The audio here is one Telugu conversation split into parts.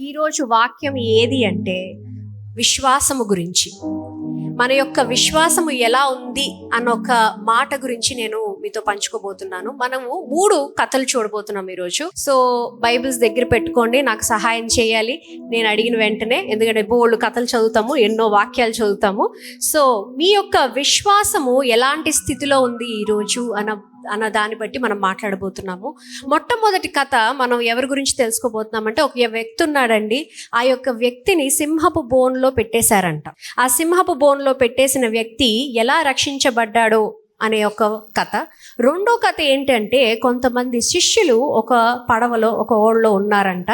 ఈరోజు వాక్యం ఏది అంటే విశ్వాసము గురించి. మన యొక్క విశ్వాసము ఎలా ఉంది అన్న ఒక మాట గురించి నేను మీతో పంచుకోబోతున్నాను. మనము మూడు కథలు చూడబోతున్నాం ఈరోజు సో బైబిల్స్ దగ్గర పెట్టుకోండి నాకు సహాయం చేయాలి. నేను అడిగిన వెంటనే ఎందుకంటే బోళ్ళు కథలు చదువుతాము ఎన్నో వాక్యాలు చదువుతాము. సో మీ యొక్క విశ్వాసము ఎలాంటి స్థితిలో ఉంది ఈరోజు అన్న అన్న దాన్ని బట్టి మనం మాట్లాడబోతున్నాము. మొట్టమొదటి కథ మనం ఎవరి గురించి తెలుసుకోబోతున్నామంటే ఒక వ్యక్తి ఉన్నాడండి. ఆ యొక్క వ్యక్తిని సింహపు బోన్లో పెట్టేశారంట. ఆ సింహపు బోన్లో పెట్టేసిన వ్యక్తి ఎలా రక్షించబడ్డాడో అనే ఒక కథ. రెండో కథ ఏంటంటే కొంతమంది శిష్యులు ఒక పడవలో ఒక ఓడలో ఉన్నారంట.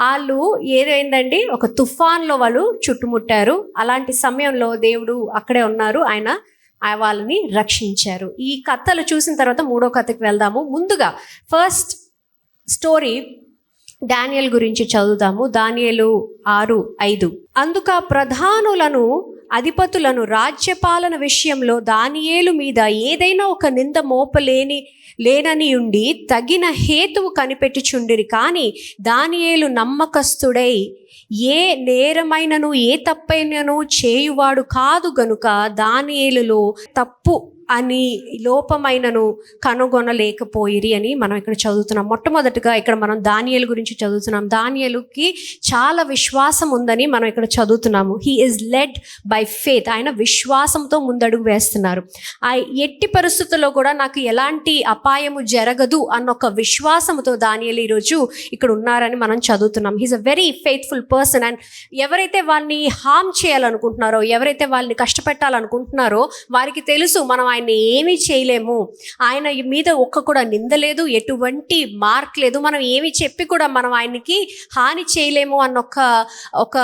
వాళ్ళు ఏదైందండి? ఒక తుఫాన్లో వాళ్ళు చుట్టుముట్టారు. అలాంటి సమయంలో దేవుడు అక్కడే ఉన్నారు. ఆయన వాళ్ళని రక్షించారు. ఈ కథలు చూసిన తర్వాత మూడో కథకి వెళ్దాము. ముందుగా ఫస్ట్ స్టోరీ డానియల్ గురించి చదువుదాము. దానియలు ఆరు ఐదు. అందుక ప్రధానులను అధిపతులను రాజ్యపాలన విషయంలో దానియేలు మీద ఏదైనా ఒక నింద మోపలేని లేనని ఉండి తగిన హేతువు కనిపెట్టుచుండిరి. కానీ దానియేలు నమ్మకస్తుడై ఏ నేరమైనను ఏ తప్పైనను చేయువాడు కాదు గనుక దానియేలులో తప్పు అని లోపమైనను కనుగొనలేకపోయిరి అని మనం ఇక్కడ చదువుతున్నాం. మొట్టమొదటిగా ఇక్కడ మనం దానియలు గురించి చదువుతున్నాం. దానియలుకి చాలా విశ్వాసం ఉందని మనం ఇక్కడ చదువుతున్నాము. He is led by faith ఆయన విశ్వాసంతో ముందడుగు వేస్తున్నారు. ఆ ఎట్టి పరిస్థితుల్లో కూడా నాకు ఎలాంటి అపాయము జరగదు అన్న ఒక విశ్వాసంతో దానియలు ఈరోజు ఇక్కడ ఉన్నారని మనం చదువుతున్నాం. He's a very faithful person and ఎవరైతే వాళ్ళని హామ్ చేయాలనుకుంటున్నారో ఎవరైతే వాళ్ళని కష్టపెట్టాలనుకుంటున్నారో వారికి తెలుసు మనం ఆయన ఆయన్ని ఏమీ చేయలేము. ఆయన మీద ఒక్క కూడా నిందలేదు ఎటువంటి మార్క్ లేదు. మనం ఏమి చెప్పి కూడా మనం ఆయనకి హాని చేయలేము అన్న ఒక ఒక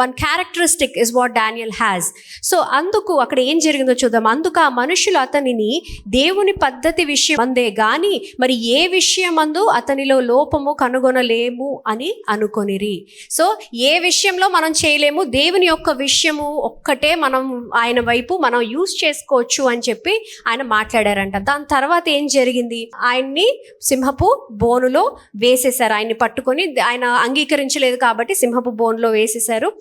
one characteristic is what Daniel has so అందుకు అక్కడ ఏం జరిగిందో చూద్దాం. అందుకు ఆ మనుషులు అతనిని దేవుని పద్ధతి విషయం అందే కానీ మరి ఏ విషయం అందు అతనిలో లోపము కనుగొనలేము అని అనుకొనిరి. సో ఏ విషయంలో మనం చేయలేము? దేవుని యొక్క విషయము ఒక్కటే మనం ఆయన వైపు మనం యూజ్ చేసుకోవచ్చు అని అని చెప్పి ఆయన మాట్లాడారంట. దాని తర్వాత ఏం జరిగింది? ఆయన్ని సింహపు బోనులో వేసేశారు. ఆయన్ని పట్టుకొని ఆయన అంగీకరించలేదు కాబట్టి సింహపు బోనులో వేసేశారు.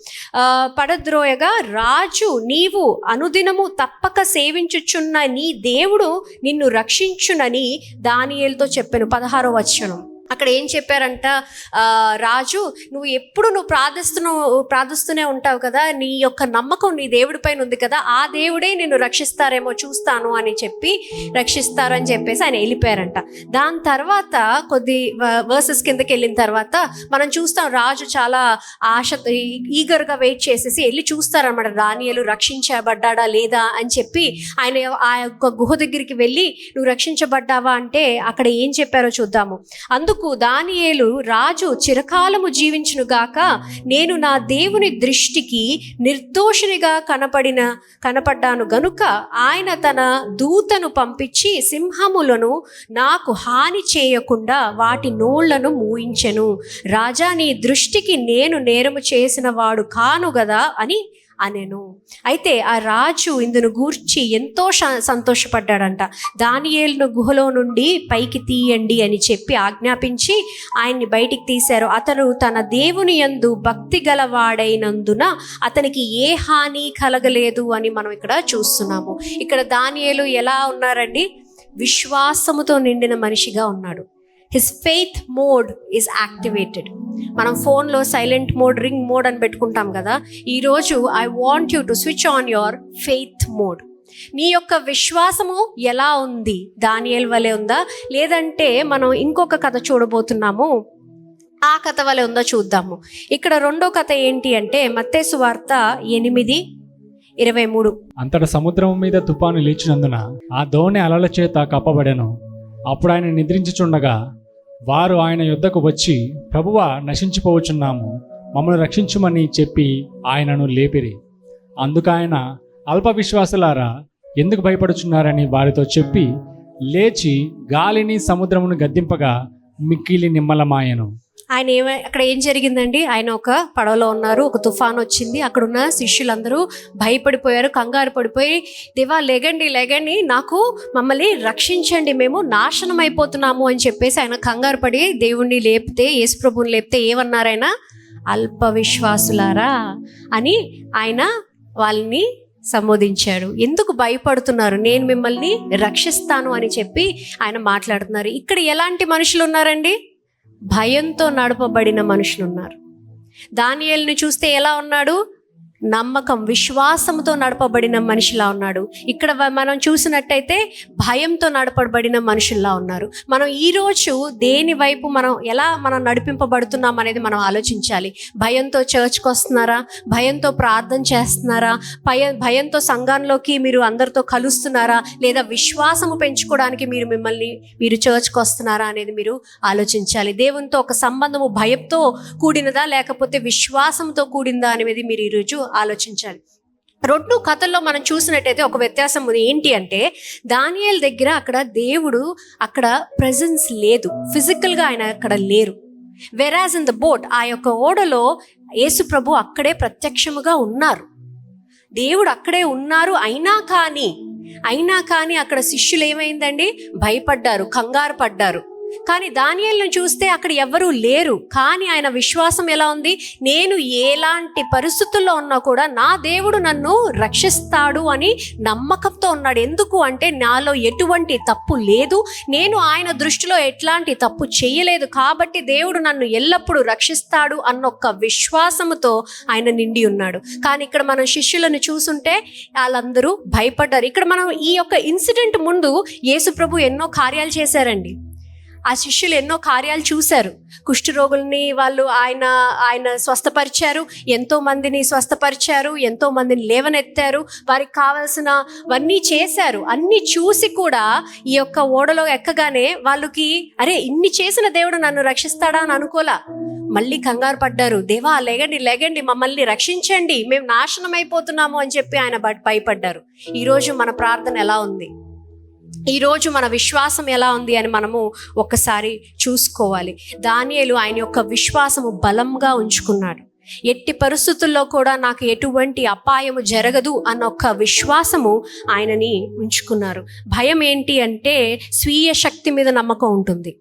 పడద్రోయగా రాజు నీవు అనుదినము తప్పక సేవించుచున్న నీ దేవుడు నిన్ను రక్షించునని దానియేలతో చెప్పాను. పదహారో వచనం. అక్కడ ఏం చెప్పారంట? రాజు నువ్వు ఎప్పుడు నువ్వు ప్రార్థిస్తున్నావు ప్రార్థిస్తూనే ఉంటావు కదా? నీ యొక్క నమ్మకం నీ దేవుడి పైన ఉంది కదా? ఆ దేవుడే నిన్ను రక్షిస్తారేమో చూస్తాను అని చెప్పి రక్షిస్తారని చెప్పేసి ఆయన వెళ్ళిపోయారంట. దాని తర్వాత కొద్ది వర్సెస్ కిందకి వెళ్ళిన తర్వాత మనం చూస్తాం రాజు చాలా ఆశ ఈగర్గా వెయిట్ చేసేసి వెళ్ళి చూస్తారనమాట దానియలు రక్షించబడ్డాడా లేదా? అని చెప్పి ఆయన ఆ యొక్క గుహ దగ్గరికి వెళ్ళి నువ్వు రక్షించబడ్డావా? అంటే అక్కడ ఏం చెప్పారో చూద్దాము. అందు అందుకు దానియేలు రాజు చిరకాలము జీవించును గాక నేను నా దేవుని దృష్టికి నిర్దోషినిగా కనపడిన కనపడ్డాను గనుక ఆయన తన దూతను పంపించి సింహములను నాకు హాని చేయకుండా వాటి నోళ్ళను మూయించెను. రాజా నీ దృష్టికి నేను నేరము చేసిన వాడు కాను గదా అని అనేను. అయితే ఆ రాజు ఇందును గూర్చి ఎంతో సంతోషపడ్డాడంట. దానియేలును గుహలో నుండి పైకి తీయండి అని చెప్పి ఆజ్ఞాపించి ఆయన్ని బయటికి తీశారు. అతను తన దేవుని యందు భక్తి గలవాడైనందున అతనికి ఏ హాని కలగలేదు అని మనం ఇక్కడ చూస్తున్నాము. ఇక్కడ దానియేలు ఎలా ఉన్నారండి? విశ్వాసముతో నిండిన మనిషిగా ఉన్నాడు. His faith mode is activated మనం ఫోన్లో సైలెంట్ మోడ్ రింగ్ మోడ్ అని పెట్టుకుంటాం కదా ఈరోజు I want you to switch on your faith mode నీ యొక్క విశ్వాసము ఎలా ఉంది? దానియల్ వలె ఉందా? లేదంటే మనం ఇంకొక కథ చూడబోతున్నాము. ఆ కథ వలె ఉందో చూద్దాము. ఇక్కడ రెండో కథ ఏంటి అంటే మత్తేసు వార్త ఎనిమిది ఇరవై మూడు. అంతట సముద్రం మీద తుపాను లేచినందున ఆ దోణి అలల చేత కప్పబడెను. అప్పుడు ఆయన నిద్రించుచుండగా వారు ఆయన యుద్ధకు వచ్చి ప్రభువ నశించిపోవచున్నాము మమ్మల్ని రక్షించుమని చెప్పి ఆయనను లేపిరి. అందుకు ఆయన అల్ప విశ్వాసులారా ఎందుకు భయపడుచున్నారని వారితో చెప్పి లేచి గాలిని సముద్రమును గద్దింపగా మిక్కిలి నిమ్మలమాయను. ఆయన ఏమై అక్కడ ఏం జరిగిందండి? ఆయన ఒక పడవలో ఉన్నారు ఒక తుఫాన్ వచ్చింది. అక్కడున్న శిష్యులందరూ భయపడిపోయారు కంగారు పడిపోయి దేవా లెగండి లెగండి నాకు మమ్మల్ని రక్షించండి మేము నాశనం అయిపోతున్నాము అని చెప్పేసి ఆయన కంగారు పడి దేవుణ్ణి లేపితే యేసుప్రభుని లేపితే ఏమన్నారైనా అల్ప విశ్వాసులారా అని ఆయన వాళ్ళని సంబోధించాడు. ఎందుకు భయపడుతున్నారు? నేను మిమ్మల్ని రక్షిస్తాను అని చెప్పి ఆయన మాట్లాడుతున్నారు. ఇక్కడ ఎలాంటి మనుషులు ఉన్నారండి? భయంతో నడపబడిన మనుషులు ఉన్నారు దానియల్ని చూస్తే ఎలా ఉన్నాడు? నమ్మకం విశ్వాసంతో నడపబడిన మనిషిలా ఉన్నాడు. ఇక్కడ మనం చూసినట్టయితే భయంతో నడపబడిన మనుషుల్లా ఉన్నారు. మనం ఈరోజు దేని వైపు మనం ఎలా మనం నడిపింపబడుతున్నాం అనేది మనం ఆలోచించాలి. భయంతో చర్చ్కి వస్తున్నారా? భయంతో ప్రార్థన చేస్తున్నారా? భయ భయంతో సంఘంలోకి మీరు అందరితో కలుస్తున్నారా? లేదా విశ్వాసము పెంచుకోవడానికి మీరు మిమ్మల్ని మీరు చర్చ్కి వస్తున్నారా అనేది మీరు ఆలోచించాలి. దేవునితో ఒక సంబంధము భయంతో కూడినదా? లేకపోతే విశ్వాసంతో కూడిందా అనేది మీరు ఈరోజు ఆలోచించాలి. రెండు కథల్లో మనం చూసినట్టయితే ఒక వ్యత్యాసం ఉంది. ఏంటి అంటే దానియల్ దగ్గర అక్కడ దేవుడు అక్కడ ప్రజెన్స్ లేదు. ఫిజికల్గా ఆయన అక్కడ లేరు. వెరాజ్ ఇన్ ద బోట్ ఆ యొక్క ఓడలో యేసు ప్రభు అక్కడే ప్రత్యక్షముగా ఉన్నారు. దేవుడు అక్కడే ఉన్నారు. అయినా కానీ అయినా కానీ అక్కడ శిష్యులు ఏమైందండి? భయపడ్డారు కంగారు పడ్డారు. కానీ దానియల్ని చూస్తే అక్కడ ఎవ్వరూ లేరు. కానీ ఆయన విశ్వాసం ఎలా ఉంది? నేను ఎలాంటి పరిస్థితుల్లో ఉన్నా కూడా నా దేవుడు నన్ను రక్షిస్తాడు అని నమ్మకంతో ఉన్నాడు. ఎందుకు అంటే నాలో ఎటువంటి తప్పు లేదు. నేను ఆయన దృష్టిలో ఎట్లాంటి తప్పు చేయలేదు. కాబట్టి దేవుడు నన్ను ఎల్లప్పుడూ రక్షిస్తాడు అన్న విశ్వాసముతో ఆయన నిండి ఉన్నాడు. కానీ ఇక్కడ మనం శిష్యులను చూసుంటే వాళ్ళందరూ భయపడ్డారు. ఇక్కడ మనం ఈ యొక్క ఇన్సిడెంట్ ముందు యేసు ప్రభు ఎన్నో కార్యాలు చేశారండి. ఆ శిష్యులు ఎన్నో కార్యాలు చూశారు. కుష్ఠరోగుల్ని వాళ్ళు ఆయన ఆయన స్వస్థపరిచారు. ఎంతో మందిని స్వస్థపరిచారు. ఎంతో మందిని లేవనెత్తారు. వారికి కావాల్సినవన్నీ చేశారు. అన్నీ చూసి కూడా ఈ యొక్క ఓడలో ఎక్కగానే వాళ్ళకి అరే ఇన్ని చేసిన దేవుడు నన్ను రక్షిస్తాడా? అని అనుకోలా. మళ్ళీ కంగారు పడ్డారు. దేవా లెగండి లెగండి మమ్మల్ని రక్షించండి. మేము నాశనం అయిపోతున్నాము అని చెప్పి ఆయన భయపడ్డారు. ఈరోజు మన ప్రార్థన ఎలా ఉంది? ఈరోజు మన విశ్వాసం ఎలా ఉంది అని మనము ఒకసారి చూసుకోవాలి. దానియలు ఆయన యొక్క విశ్వాసము బలంగా ఉంచుకున్నాడు. ఎట్టి పరిస్థితుల్లో కూడా నాకు ఎటువంటి అపాయము జరగదు అన్న ఒక విశ్వాసము ఆయనని ఉంచుకున్నారు. భయం ఏంటి అంటే స్వీయ శక్తి మీద నమ్మకం ఉంటుంది.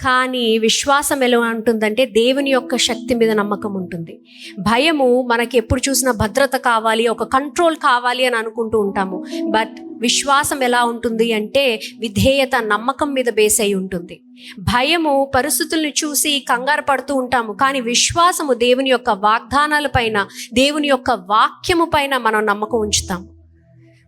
కానీ విశ్వాసం ఎలా ఉంటుందంటే దేవుని యొక్క శక్తి మీద నమ్మకం ఉంటుంది. భయము మనకి ఎప్పుడు చూసినా భద్రత కావాలి ఒక కంట్రోల్ కావాలి అని అనుకుంటూ ఉంటాము. బట్ విశ్వాసం ఎలా ఉంటుంది అంటే విధేయత నమ్మకం మీద బేస్ అయి ఉంటుంది. భయము పరిస్థితుల్ని చూసి కంగారు పడుతూ ఉంటాము కానీ విశ్వాసము దేవుని యొక్క వాగ్దానాల పైన దేవుని యొక్క వాక్యము పైన మనం నమ్మకం ఉంచుతాం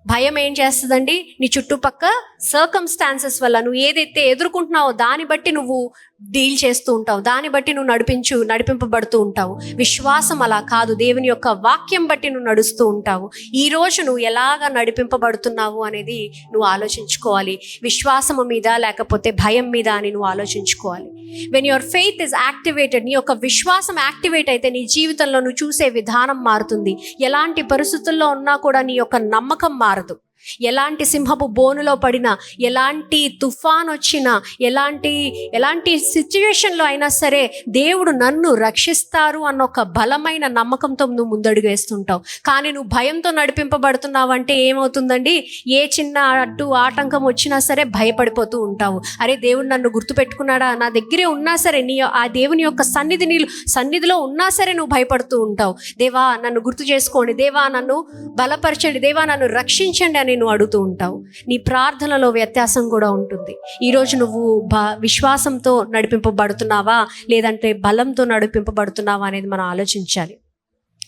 భయం ఏం చేస్తుందండి? నీ చుట్టుపక్క సర్కమ్స్టాన్సెస్ వల్ల నువ్వు ఏదైతే ఎదుర్కొంటున్నావో దాన్ని బట్టి నువ్వు డీల్ చేస్తూ ఉంటావు. దాన్ని బట్టి నువ్వు నడిపించు నడిపింపబడుతూ ఉంటావు. విశ్వాసం అలా కాదు. దేవుని యొక్క వాక్యం బట్టి నువ్వు నడుస్తూ ఉంటావు. ఈ రోజు నువ్వు ఎలాగ నడిపింపబడుతున్నావు అనేది నువ్వు ఆలోచించుకోవాలి. విశ్వాసము మీద లేకపోతే భయం మీద అని నువ్వు ఆలోచించుకోవాలి. When your faith is activated నీ యొక్క విశ్వాసం యాక్టివేట్ అయితే నీ జీవితంలో నువ్వు చూసే విధానం మారుతుంది. ఎలాంటి పరిస్థితుల్లో ఉన్నా కూడా నీ యొక్క నమ్మకం మారదు. ఎలాంటి సింహపు బోనులో పడినా ఎలాంటి తుఫాన్ వచ్చినా ఎలాంటి ఎలాంటి సిచ్యువేషన్లో అయినా సరే దేవుడు నన్ను రక్షిస్తారు అన్న ఒక బలమైన నమ్మకంతో నువ్వు ముందడుగు వేస్తుంటావు కానీ నువ్వు భయంతో నడిపింపబడుతున్నావు అంటే ఏమవుతుందండి? ఏ చిన్న అడ్డు ఆటంకం వచ్చినా సరే భయపడిపోతూ ఉంటావు. అరే దేవుడు నన్ను గుర్తుపెట్టుకున్నాడా? నా దగ్గరే ఉన్నా సరే నీ ఆ దేవుని యొక్క సన్నిధి నీళ్ళు సన్నిధిలో ఉన్నా సరే నువ్వు భయపడుతూ ఉంటావు. దేవా నన్ను గుర్తు చేసుకోండి. దేవా నన్ను బలపరచండి. దేవా నన్ను రక్షించండి అని నువ్వు అడుగుతూ ఉంటావు. నీ ప్రార్థనలో వ్యత్యాసం కూడా ఉంటుంది. ఈరోజు నువ్వు బ విశ్వాసంతో నడిపింపబడుతున్నావా? లేదంటే బలంతో నడిపింపబడుతున్నావా అనేది మనం ఆలోచించాలి.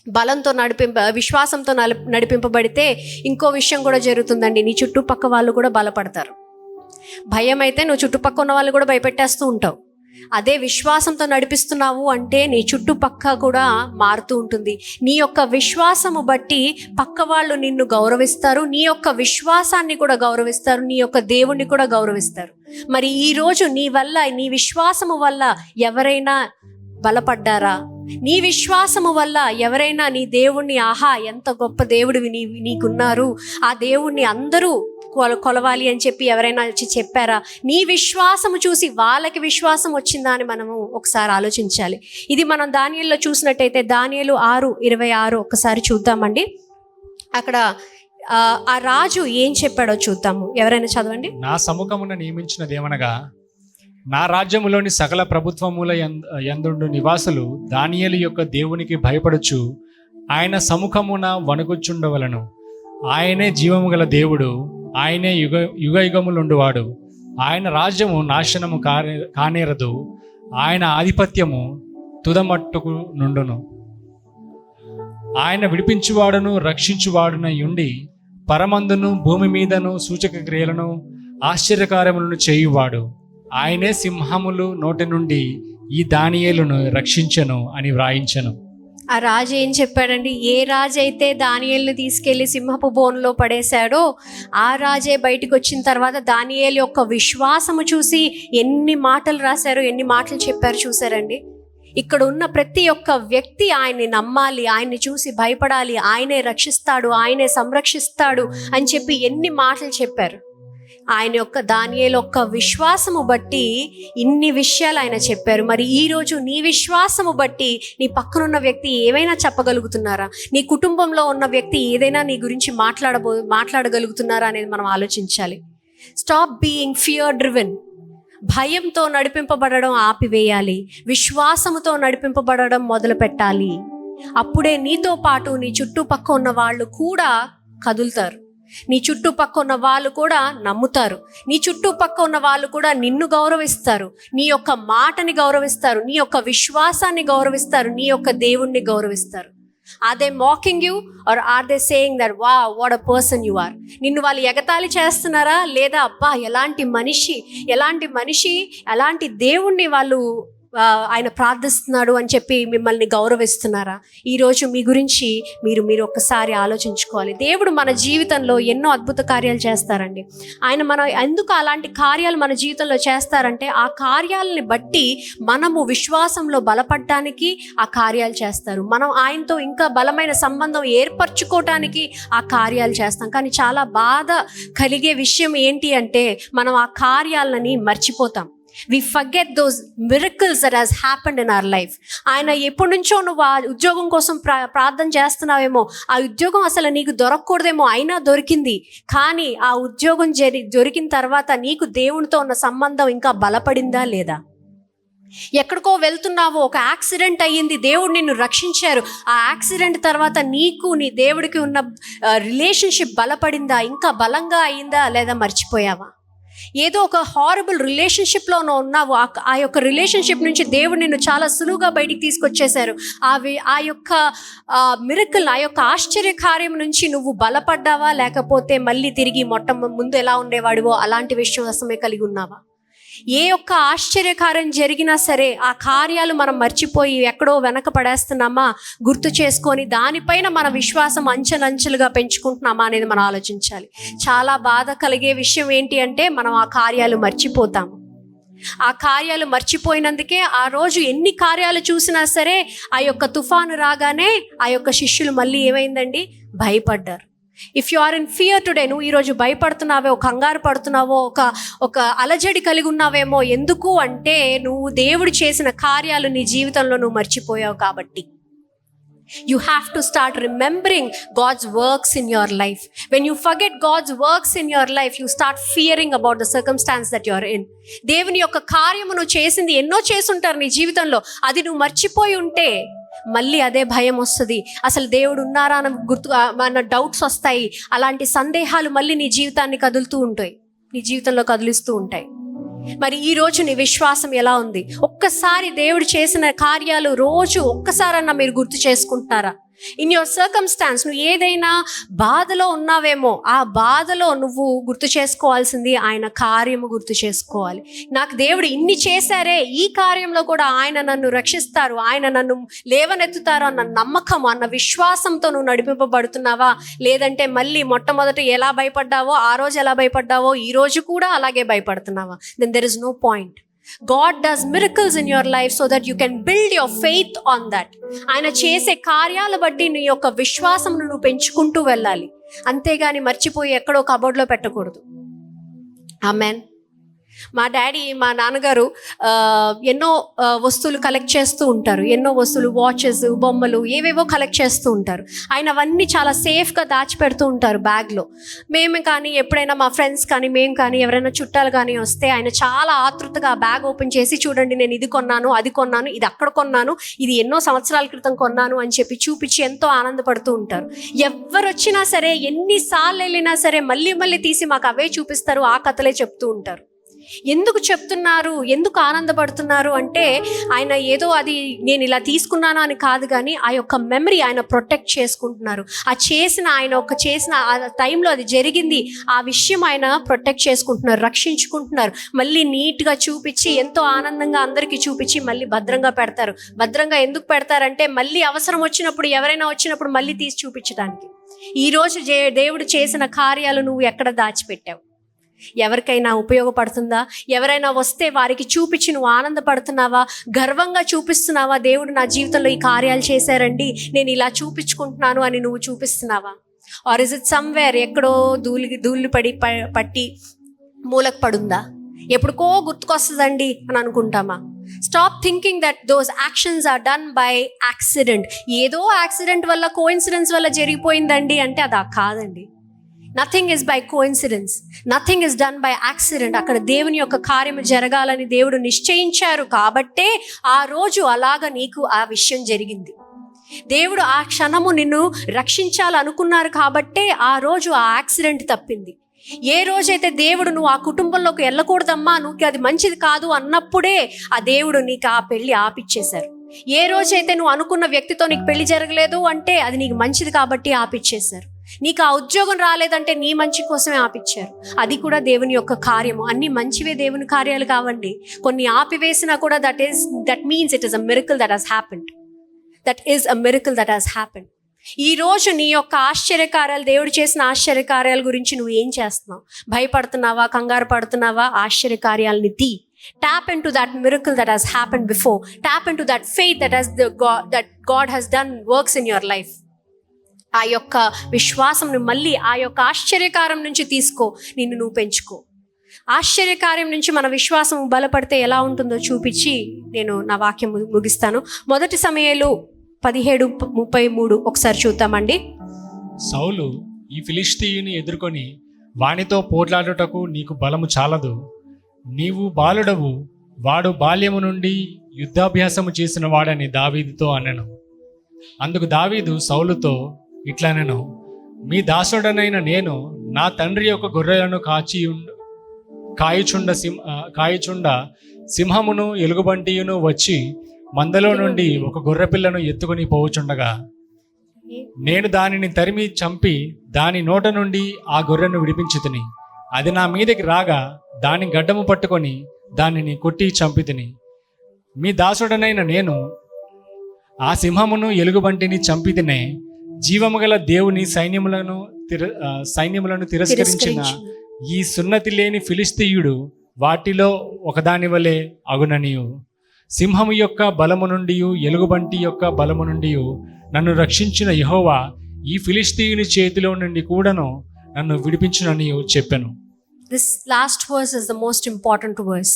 బలంతో నడిపింప విశ్వాసంతో నడిపింపబడితే ఇంకో విషయం కూడా జరుగుతుందండి. నీ చుట్టుపక్క వాళ్ళు కూడా బలపడతారు. భయం అయితే నువ్వు చుట్టుపక్క ఉన్న వాళ్ళు కూడా భయపెట్టేస్తూ ఉంటావు. అదే విశ్వాసంతో నడిపిస్తున్నావు అంటే నీ చుట్టుపక్క కూడా మారుతూ ఉంటుంది. నీ యొక్క విశ్వాసము బట్టి పక్క వాళ్ళు నిన్ను గౌరవిస్తారు. నీ యొక్క విశ్వాసాన్ని కూడా గౌరవిస్తారు. నీ యొక్క దేవుణ్ణి కూడా గౌరవిస్తారు. మరి ఈ రోజు నీ వల్ల నీ విశ్వాసము వల్ల ఎవరైనా బలపడ్డారా? నీ విశ్వాసము వల్ల ఎవరైనా నీ దేవుణ్ణి ఆహా ఎంత గొప్ప దేవుడివి నీ నీకున్నారు. ఆ దేవుణ్ణి అందరూ కొల కొలవాలి అని చెప్పి ఎవరైనా వచ్చి చెప్పారా? నీ విశ్వాసము చూసి వాళ్ళకి విశ్వాసం వచ్చిందా అని మనము ఒకసారి ఆలోచించాలి. ఇది మనం దానియల్లో చూసినట్టయితే దానియలు ఆరు ఇరవై ఆరు ఒకసారి చూద్దామండి. అక్కడ ఆ, రాజు ఏం చెప్పాడో చూద్దాము. ఎవరైనా చదవండి? నా సముఖమున నియమించినదేమనగా నా రాజ్యములోని సకల ప్రభుత్వముల ఎందు నివాసులు దానియలు యొక్క దేవునికి భయపడుచు ఆయన సముఖమున వణుకుచుండవలను. ఆయనే జీవము గల దేవుడు. ఆయనే యుగ యుగ యుగములుండువాడు ఆయన రాజ్యము నాశనము కానే కానేరదు. ఆయన ఆధిపత్యము తుదమట్టుకు నుండును. ఆయన విడిపించువాడును రక్షించువాడునై ఉండి పరమందును భూమి మీదను సూచక క్రియలను ఆశ్చర్యకార్యములను చేయువాడు. ఆయనే సింహములు నోటి నుండి ఈ దానియేలును రక్షించను అని వ్రాయించను. ఆ రాజు ఏం చెప్పాడండి? ఏ రాజు అయితే దానియేలుని తీసుకెళ్ళి సింహపు బోన్లో పడేశాడో ఆ రాజే బయటకు వచ్చిన తర్వాత దానియేలు యొక్క విశ్వాసము చూసి ఎన్ని మాటలు రాశారు ఎన్ని మాటలు చెప్పారు చూసారండి ఇక్కడ ఉన్న ప్రతి ఒక్క వ్యక్తి ఆయన్ని నమ్మాలి ఆయన్ని చూసి భయపడాలి ఆయనే రక్షిస్తాడు ఆయనే సంరక్షిస్తాడు అని చెప్పి ఎన్ని మాటలు చెప్పారు? ఆయన యొక్క దానియేలు యొక్క విశ్వాసము బట్టి ఇన్ని విషయాలు ఆయన చెప్పారు. మరి ఈరోజు నీ విశ్వాసము బట్టి నీ పక్కనున్న వ్యక్తి ఏమైనా చెప్పగలుగుతున్నారా? నీ కుటుంబంలో ఉన్న వ్యక్తి ఏదైనా నీ గురించి మాట్లాడబో మాట్లాడగలుగుతున్నారా అనేది మనం ఆలోచించాలి. స్టాప్ బీయింగ్ ఫియర్ డ్రివెన్ భయంతో నడిపింపబడడం ఆపివేయాలి. విశ్వాసముతో నడిపింపబడడం మొదలు పెట్టాలి అప్పుడే నీతో పాటు నీ చుట్టుపక్క ఉన్న వాళ్ళు కూడా కదులుతారు. నీ చుట్టుపక్క ఉన్న వాళ్ళు కూడా నమ్ముతారు. నీ చుట్టుపక్క ఉన్న వాళ్ళు కూడా నిన్ను గౌరవిస్తారు. నీ యొక్క మాటని గౌరవిస్తారు. నీ యొక్క విశ్వాసాన్ని గౌరవిస్తారు. నీ యొక్క దేవుణ్ణి గౌరవిస్తారు. Are they mocking you are are they saying that వా what a person you are నిన్ను వాళ్ళు ఎగతాళి చేస్తున్నారా? లేదా అబ్బా ఎలాంటి మనిషి ఎలాంటి మనిషి ఎలాంటి దేవుణ్ణి వాళ్ళు ఆయన ప్రార్థిస్తున్నాడు అని చెప్పి మిమ్మల్ని గౌరవిస్తున్నారా? ఈరోజు మీ గురించి మీరు మీరు ఒక్కసారి ఆలోచించుకోవాలి. దేవుడు మన జీవితంలో ఎన్నో అద్భుత కార్యాలు చేస్తారండి. ఆయన మన ఎందుకు అలాంటి కార్యాలు మన జీవితంలో చేస్తారంటే ఆ కార్యాలని బట్టి మనము విశ్వాసంలో బలపడటానికి ఆ కార్యాలు చేస్తారు. మనం ఆయనతో ఇంకా బలమైన సంబంధం ఏర్పరచుకోవటానికి ఆ కార్యాలు చేస్తాం. కానీ చాలా బాధ కలిగే విషయం ఏంటి అంటే మనం ఆ కార్యాలని మర్చిపోతాం. We forget those miracles that has happened in our life ఆయన ఎప్పటి నుంచో నువ్వు ఆ ఉద్యోగం కోసం ప్రా ప్రార్థన చేస్తున్నావేమో ఆ ఉద్యోగం అసలు నీకు దొరకకూడదేమో అయినా దొరికింది. కానీ ఆ ఉద్యోగం జరి దొరికిన తర్వాత నీకు దేవునితో ఉన్న సంబంధం ఇంకా బలపడిందా లేదా? ఎక్కడికో వెళ్తున్నావో ఒక యాక్సిడెంట్ అయ్యింది దేవుడు నిన్ను రక్షించారు. ఆ యాక్సిడెంట్ తర్వాత నీకు నీ దేవుడికి ఉన్న రిలేషన్షిప్ బలపడిందా ఇంకా బలంగా అయిందా లేదా మర్చిపోయావా? ఏదో ఒక హారబుల్ రిలేషన్షిప్లోనో ఉన్నావు. ఆ ఆ యొక్క రిలేషన్షిప్ నుంచి దేవుడు నిన్ను చాలా సులువుగా బయటికి తీసుకొచ్చేశారు. అవి ఆ యొక్క మిరకల్ ఆ యొక్క ఆశ్చర్య కార్యం నుంచి నువ్వు బలపడ్డావా? లేకపోతే మళ్ళీ తిరిగి మొట్ట ముందు ఎలా ఉండేవాడివో? అలాంటి విశ్వాసమే కలిగి ఉన్నావా? ఏ ఒక్క ఆశ్చర్యకారం జరిగినా సరే ఆ కార్యాలు మనం మర్చిపోయి ఎక్కడో వెనక పడేస్తున్నామా గుర్తు చేసుకొని దానిపైన మన విశ్వాసం అంచెలంచెలుగా పెంచుకుంటున్నామా అనేది మనం ఆలోచించాలి. చాలా బాధ కలిగే విషయం ఏంటి అంటే మనం ఆ కార్యాలు మర్చిపోతాం ఆ కార్యాలు మర్చిపోయినందుకే ఆ రోజు ఎన్ని కార్యాలు చూసినా సరే ఆ యొక్క తుఫాను రాగానే ఆ యొక్క శిష్యులు మళ్ళీ ఏమైందండి? భయపడ్డారు. If you are in fear today నువ్వు ఈరోజు భయపడుతున్నావే ఒక కంగారు పడుతున్నావో ఒక ఒక అలజడి కలిగి ఉన్నావేమో ఎందుకు అంటే నువ్వు దేవుడు చేసిన కార్యాలు నీ జీవితంలో నువ్వు మర్చిపోయావు కాబట్టి. You have to start remembering God's works in your life when you forget God's works in your life you start fearing about the circumstances that your in దేవుని యొక్క కార్యము నువ్వు చేసింది ఎన్నో చేసుంటారు నీ జీవితంలో. అది నువ్వు మర్చిపోయి ఉంటే మళ్ళీ అదే భయం వస్తుంది. అసలు దేవుడు ఉన్నారా అన్న గుర్తు మన డౌట్స్ వస్తాయి. అలాంటి సందేహాలు మళ్ళీ నీ జీవితాన్ని కదులుతూ ఉంటాయి. నీ జీవితంలో కదిలిస్తూ ఉంటాయి. మరి ఈ రోజు నీ విశ్వాసం ఎలా ఉంది? ఒక్కసారి దేవుడు చేసిన కార్యాలు రోజు ఒక్కసారన్నా మీరు గుర్తు చేసుకుంటున్నారా? ఇన్ యువర్ సర్కమ్స్టాన్స్ నువ్వు ఏదైనా బాధలో ఉన్నావేమో ఆ బాధలో నువ్వు గుర్తు చేసుకోవాల్సింది ఆయన కార్యము గుర్తు చేసుకోవాలి. నాకు దేవుడు ఇన్ని చేశారే ఈ కార్యంలో కూడా ఆయన నన్ను రక్షిస్తారు ఆయన నన్ను లేవనెత్తుతారు అన్న నమ్మకం అన్న విశ్వాసంతో నువ్వు నడిపింపబడుతున్నావా? లేదంటే మళ్ళీ మొట్టమొదట ఎలా భయపడ్డావో ఆ రోజు ఎలా భయపడ్డావో ఈ రోజు కూడా అలాగే భయపడుతున్నావా? Then there is no point God does miracles in your life so that you can build your faith on that ఆయన చేసే కార్యాల బట్టి నీ యొక్క విశ్వాసం నువ్వు పెంచుకుంటూ వెళ్ళాలి. అంతేగాని మర్చిపోయి ఎక్కడో కబోర్డ్లో పెట్టకూడదు. ఆమెన్ మా డాడీ మా నాన్నగారు ఎన్నో వస్తువులు కలెక్ట్ చేస్తూ ఉంటారు. ఎన్నో వస్తువులు వాచెస్ బొమ్మలు ఏవేవో కలెక్ట్ చేస్తూ ఉంటారు. ఆయన అవన్నీ చాలా సేఫ్గా దాచిపెడుతూ ఉంటారు బ్యాగ్లో మేము కానీ ఎప్పుడైనా మా ఫ్రెండ్స్ కానీ మేము కానీ ఎవరైనా చుట్టాలు కానీ వస్తే ఆయన చాలా ఆతృతగా ఆ బ్యాగ్ ఓపెన్ చేసి చూడండి నేను ఇది కొన్నాను అది కొన్నాను ఇది అక్కడ కొన్నాను ఇది ఎన్నో సంవత్సరాల క్రితం కొన్నాను అని చెప్పి చూపించి ఎంతో ఆనందపడుతూ ఉంటారు. ఎవరు వచ్చినా సరే ఎన్నిసార్లు వెళ్ళినా సరే మళ్ళీ మళ్ళీ తీసి మాకు అవే చూపిస్తారు ఆ కథలే చెప్తూ ఉంటారు. ఎందుకు చెప్తున్నారు? ఎందుకు ఆనందపడుతున్నారు? అంటే ఆయన ఏదో అది నేను ఇలా తీసుకున్నాను అని కాదు కానీ ఆ యొక్క మెమరీ ఆయన ప్రొటెక్ట్ చేసుకుంటున్నారు. ఆ చేసిన ఆయన ఒక చేసిన ఆ టైంలో అది జరిగింది. ఆ విషయం ఆయన ప్రొటెక్ట్ చేసుకుంటున్నారు రక్షించుకుంటున్నారు. మళ్ళీ నీట్గా చూపించి ఎంతో ఆనందంగా అందరికీ చూపించి మళ్ళీ భద్రంగా పెడతారు. భద్రంగా ఎందుకు పెడతారంటే మళ్ళీ అవసరం వచ్చినప్పుడు ఎవరైనా వచ్చినప్పుడు మళ్ళీ తీసి చూపించడానికి. ఈరోజు దేవుడు చేసిన కార్యాలు నువ్వు ఎక్కడ దాచిపెట్టావు? ఎవరికైనా ఉపయోగపడుతుందా? ఎవరైనా వస్తే వారికి చూపించి నువ్వు ఆనందపడుతున్నావా? గర్వంగా చూపిస్తున్నావా? దేవుడు నా జీవితంలో ఈ కార్యాలు చేశారండి. నేను ఇలా చూపించుకుంటున్నాను అని నువ్వు చూపిస్తున్నావా? ఆర్ ఇస్ ఇట్ సమ్వేర్ ఎక్కడో ధూళి ధూళి పడి ప- పట్టి మూలకు పడుందా? ఎప్పుడుకో గుర్తుకొస్తుందండి అని అనుకుంటామా? Stop thinking that those actions are done by accident ఏదో యాక్సిడెంట్ వల్ల కోఇన్సిడెన్స్ వల్ల జరిగిపోయిందండి అంటే అది కాదండి. Nothing is by coincidence nothing is done by accident అక్కడ దేవుని యొక్క కార్యము జరగాలని దేవుడు నిశ్చయించారు కాబట్టే ఆ రోజు అలాగ నీకు ఆ విషయం జరిగింది. దేవుడు ఆ క్షణము నిన్ను రక్షించాలనుకున్నారు కాబట్టే ఆ రోజు ఆ యాక్సిడెంట్ తప్పింది. ఏ రోజైతే దేవుడు నువ్వు ఆ కుటుంబంలోకి వెళ్ళకూడదమ్మా నువ్వు అది మంచిది కాదు అన్నప్పుడే ఆ దేవుడు నీకు ఆ పెళ్ళి ఆపిచ్చేశారు. ఏ రోజైతే నువ్వు అనుకున్న వ్యక్తితో నీకు పెళ్ళి జరగలేదు అంటే అది నీకు మంచిది కాబట్టి ఆపిచ్చేశారు. నీకు ఆ ఉద్యోగం రాలేదంటే నీ మంచి కోసమే ఆపిచ్చారు. అది కూడా దేవుని యొక్క కార్యము. అన్ని మంచివే దేవుని కార్యాలు కావండి. కొన్ని ఆపివేసినా కూడా that is that means it is a miracle that has happened that is a miracle that has happened ఈ రోజు నీ యొక్క ఆశ్చర్యకార్యాలు దేవుడు చేసిన ఆశ్చర్యకార్యాల గురించి నువ్వు ఏం చేస్తున్నావు? భయపడుతున్నావా? కంగారు పడుతున్నావా? ఆశ్చర్యకార్యాలని తీ. Tap into that miracle that has happen before tap into that faith that has that God has done works in your life ఆ యొక్క విశ్వాసంను మళ్ళీ ఆ యొక్క ఆశ్చర్యకారం నుంచి తీసుకో నిన్ను నువ్వు పెంచుకో. ఆశ్చర్యకార్యం నుంచి మన విశ్వాసం బలపడితే ఎలా ఉంటుందో చూపించి నేను నా వాక్యం ముగిస్తాను. మొదటి సమయాలు పదిహేడు ముప్పై మూడు ఒకసారి చూద్దామండి. సౌలు ఈ ఫిలిస్తీయుని ఎదుర్కొని వానితో పోట్లాడుటకు నీకు బలము చాలదు. నీవు బాలుడవు వాడు బాల్యము నుండి యుద్ధాభ్యాసము చేసిన వాడని దావీదుతో అనను. అందుకు దావీదు సౌలుతో ఇట్లనెను మీ దాసుడనైన నేను నా తండ్రి యొక్క గొర్రెలను కాచి కాయుచుండ సింహ కాయుచుండ సింహమును ఎలుగుబంటియును వచ్చి మందలో నుండి ఒక గొర్రెపిల్లను ఎత్తుకొని పోవుచుండగా నేను దానిని తరిమి చంపి దాని నోట నుండి ఆ గొర్రెను విడిపించుతిని అది నా మీదకి రాగా దాని గడ్డము పట్టుకొని దానిని కొట్టి చంపితిని మీ దాసుడనైన నేను ఆ సింహమును ఎలుగుబంటిని చంపితినే జీవము గల దేవుని సైన్యములను తిర సైన్యములను తిరస్కరించిన తిరస్కరించు. ఈ సున్నతి లేని ఫిలిస్తీయుడు వాటిలో ఒకదాని వలె అగుననియు. సింహము యొక్క బలము నుండి ఎలుగుబంటి యొక్క బలము నుండి నన్ను రక్షించిన యెహోవా ఈ ఫిలిస్తీయుని చేతిలో నుండి కూడాను నన్ను విడిపించుననియు చెప్పెను. This last verse is the most important verse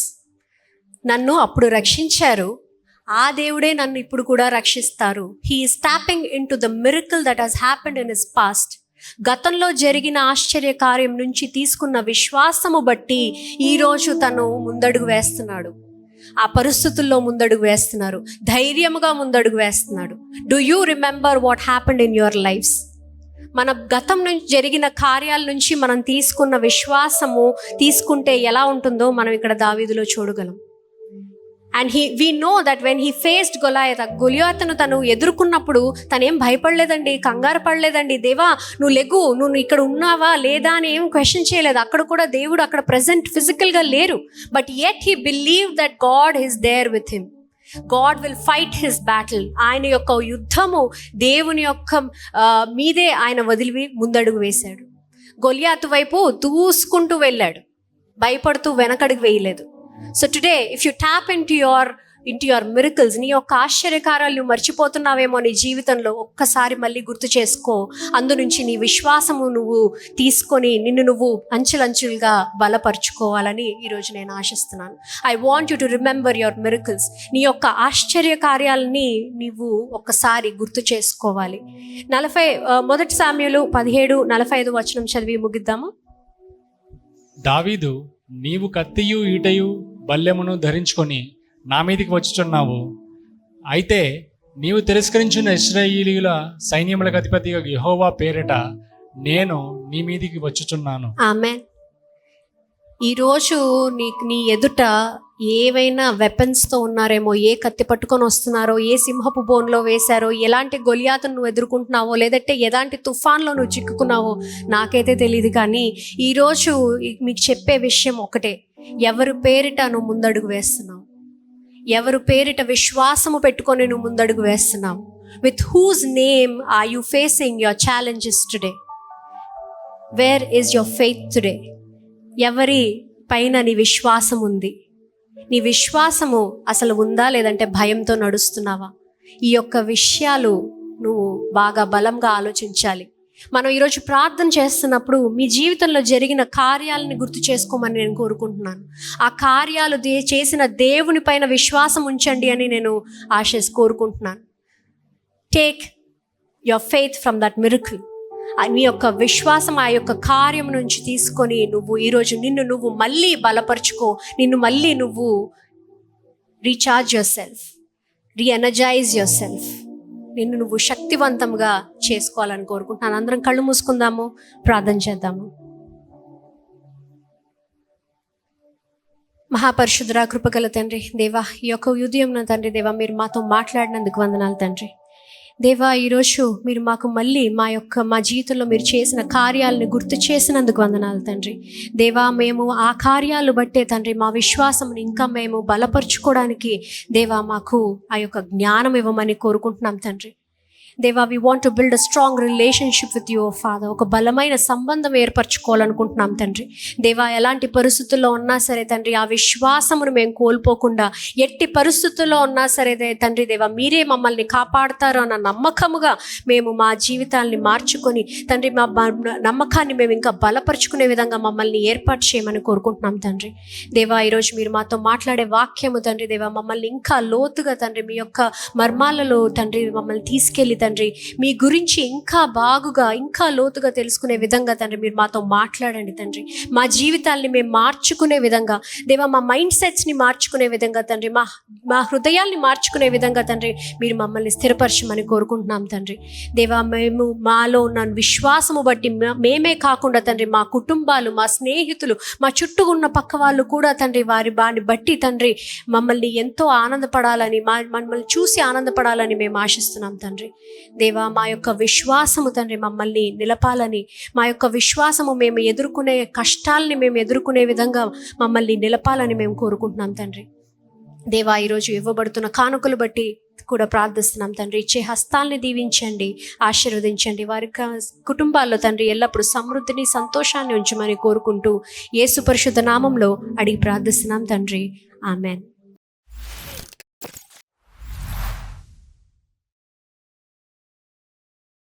నన్ను అప్పుడు రక్షించారు ఆ దేవుడే నన్ను ఇప్పుడు కూడా రక్షిస్తారు. He's tapping into the miracle that has happened in is past గతంలో జరిగిన ఆశ్చర్య కార్యం నుంచి తీసుకున్న విశ్వాసము బట్టి ఈరోజు తను ముందడుగు వేస్తున్నాడు. ఆ పరిస్థితుల్లో ముందడుగు వేస్తున్నారు. ధైర్యముగా ముందడుగు వేస్తున్నాడు. Do you remember what happened in your lifes మన గతం నుంచి జరిగిన కార్యాల నుంచి మనం తీసుకున్న విశ్వాసము తీసుకుంటే ఎలా ఉంటుందో మనం ఇక్కడ దావీదులో చూడగలం. And he we know that when he faced Goliath గొలియాతను తను ఎదుర్కొన్నప్పుడు తనేం భయపడలేదండి కంగారు పడలేదండి. దేవా నువ్వు లెగు నువ్వు ఇక్కడ ఉన్నావా లేదా అని ఏం క్వశ్చన్ చేయలేదు. అక్కడ కూడా దేవుడు అక్కడ ప్రజెంట్ ఫిజికల్గా లేరు. But at he believe that God is there with him God will fight his battle ఆయన యొక్క యుద్ధము దేవుని యొక్క మీదే ఆయన వదిలి ముందడుగు వేశాడు. గొలియాతు వైపు దూసుకుంటూ వెళ్ళాడు. భయపడుతూ వెనకడుగు వేయలేదు. So today if you tap into your ఇంటి యువర్ మిరకల్స్ నీ యొక్క ఆశ్చర్యకారాలు నువ్వు మర్చిపోతున్నావేమో నీ జీవితంలో ఒక్కసారి మళ్ళీ గుర్తు చేసుకో. అందు నుంచి నీ విశ్వాసము నువ్వు తీసుకొని నిన్ను నువ్వు అంచులంచులుగా బలపరుచుకోవాలని ఈరోజు నేను ఆశిస్తున్నాను. I want you to remember your miracles నీ యొక్క ఆశ్చర్య కార్యాలని నీవు ఒక్కసారి గుర్తు చేసుకోవాలి. నలభై మొదటి సామ్యులు పదిహేడు నలభై ఐదు వచనం చదివి ముగిద్దాము. దావీదు నీవు కత్తియు ఈటయు బల్లెమును ధరించుకొని నా మీదికి వచ్చుచున్నావు. అయితే నీవు తిరస్కరించిన ఇస్రాయిలీల సైన్యములకు అధిపతిగా యహోవా పేరిట నేను నీ మీదికి వచ్చుచున్నాను. ఆమె ఈరోజు నీ నీ ఎదుట ఏవైనా వెపన్స్తో ఉన్నారేమో ఏ కత్తి పట్టుకొని వస్తున్నారో ఏ సింహపు బోన్లో వేశారో ఎలాంటి గొలియాతను నువ్వు ఎదుర్కొంటున్నావో లేదంటే ఎలాంటి తుఫాన్లో నువ్వు చిక్కుకున్నావో నాకైతే తెలియదు కానీ ఈరోజు మీకు చెప్పే విషయం ఒకటే. ఎవరు పేరిట నువ్వు ముందడుగు వేస్తున్నావు? ఎవరు పేరిట విశ్వాసము పెట్టుకొని నువ్వు ముందడుగు వేస్తున్నావు? With whose name are you facing your challenges today where is your faith today ఎవరి పైన నీ విశ్వాసం ఉంది? నీ విశ్వాసము అసలు ఉందా లేదంటే భయంతో నడుస్తున్నావా? ఈ యొక్క విషయాలు నువ్వు బాగా బలంగా ఆలోచించాలి. మనం ఈరోజు ప్రార్థన చేస్తున్నప్పుడు మీ జీవితంలో జరిగిన కార్యాలను గుర్తు చేసుకోమని నేను కోరుకుంటున్నాను. ఆ కార్యాలు దే చేసిన దేవుని పైన విశ్వాసం ఉంచండి అని నేను ఆశ కోరుకుంటున్నాను. Take your faith from that miracle నీ యొక్క విశ్వాసం ఆ యొక్క కార్యం నుంచి తీసుకొని నువ్వు ఈరోజు నిన్ను నువ్వు మళ్ళీ బలపరుచుకో నిన్ను మళ్ళీ నువ్వు recharge yourself reenergise yourself. నిన్ను నువ్వు శక్తివంతంగా చేసుకోవాలని కోరుకుంటున్నాను. అందరం కళ్ళు మూసుకుందాము ప్రార్థన చేద్దాము. మహాపరిశుద్ధ కృపగల తండ్రి దేవా ఈ యొక్క ఉదయం తండ్రి దేవా మీరు మాతో మాట్లాడినందుకు వందనాలు తండ్రి. దేవా ఈరోజు మీరు మాకు మళ్ళీ మా యొక్క మా జీవితంలో మీరు చేసిన కార్యాలను గుర్తు చేసినందుకు వందనాలు తండ్రి. దేవా మేము ఆ కార్యాలు బట్టే తండ్రి మా విశ్వాసం ఇంకా మేము బలపరుచుకోవడానికి దేవా మాకు ఆ యొక్క జ్ఞానం ఇవ్వమని కోరుకుంటున్నాం తండ్రి. దేవా we want to build a strong relationship with your father ఒక బలమైన సంబంధం ఏర్పరచుకోవాలనుకుంటున్నాం తండ్రి. దేవా ఎలాంటి పరిస్థితుల్లో ఉన్నా సరే తండ్రి ఆ విశ్వాసమును మేము కోల్పోకుండా ఎట్టి పరిస్థితుల్లో ఉన్నా సరే తండ్రి దేవా మీరే మమ్మల్ని కాపాడతారు అన్న నమ్మకముగా మేము మా జీవితాల్ని మార్చుకొని తండ్రి మా నమ్మకాన్ని మేము ఇంకా బలపరుచుకునే విధంగా మమ్మల్ని ఏర్పాటు చేయమని కోరుకుంటున్నాం తండ్రి. దేవా ఈరోజు మీరు మాతో మాట్లాడే వాక్యము తండ్రి దేవా మమ్మల్ని ఇంకా లోతుగా తండ్రి మీ యొక్క మర్మాలలో తండ్రి మమ్మల్ని తీసుకెళ్ళి తండ్రి మీ గురించి ఇంకా బాగుగా ఇంకా లోతుగా తెలుసుకునే విధంగా తండ్రి మీరు మాతో మాట్లాడండి తండ్రి. మా జీవితాల్ని మేము మార్చుకునే విధంగా దేవా మా మైండ్ సెట్స్ని మార్చుకునే విధంగా తండ్రి మా మా హృదయాల్ని మార్చుకునే విధంగా తండ్రి మీరు మమ్మల్ని స్థిరపరచమని కోరుకుంటున్నాం తండ్రి. దేవా మేము మాలో ఉన్న విశ్వాసము బట్టి మేమే కాకుండా తండ్రి మా కుటుంబాలు మా స్నేహితులు మా చుట్టూ ఉన్న పక్క వాళ్ళు కూడా తండ్రి వారి బాని బట్టి తండ్రి మమ్మల్ని ఎంతో ఆనందపడాలని మా మమ్మల్ని చూసి ఆనందపడాలని మేము ఆశిస్తున్నాం తండ్రి. దేవా మా యొక్క విశ్వాసము తండ్రి మమ్మల్ని నిలపాలని మా యొక్క విశ్వాసము మేము ఎదుర్కొనే కష్టాల్ని మేము ఎదుర్కొనే విధంగా మమ్మల్ని నిలపాలని మేము కోరుకుంటున్నాం తండ్రి. దేవా ఈరోజు ఇవ్వబడుతున్న కానుకలు బట్టి కూడా ప్రార్థిస్తున్నాం తండ్రి. ఇచ్చే హస్తాల్ని దీవించండి ఆశీర్వదించండి. వారి కుటుంబాల్లో తండ్రి ఎల్లప్పుడూ సమృద్ధిని సంతోషాన్ని ఉంచమని కోరుకుంటూ యేసు పరిశుద్ధ నామంలో అడిగి ప్రార్థిస్తున్నాం తండ్రి. ఆమెన్.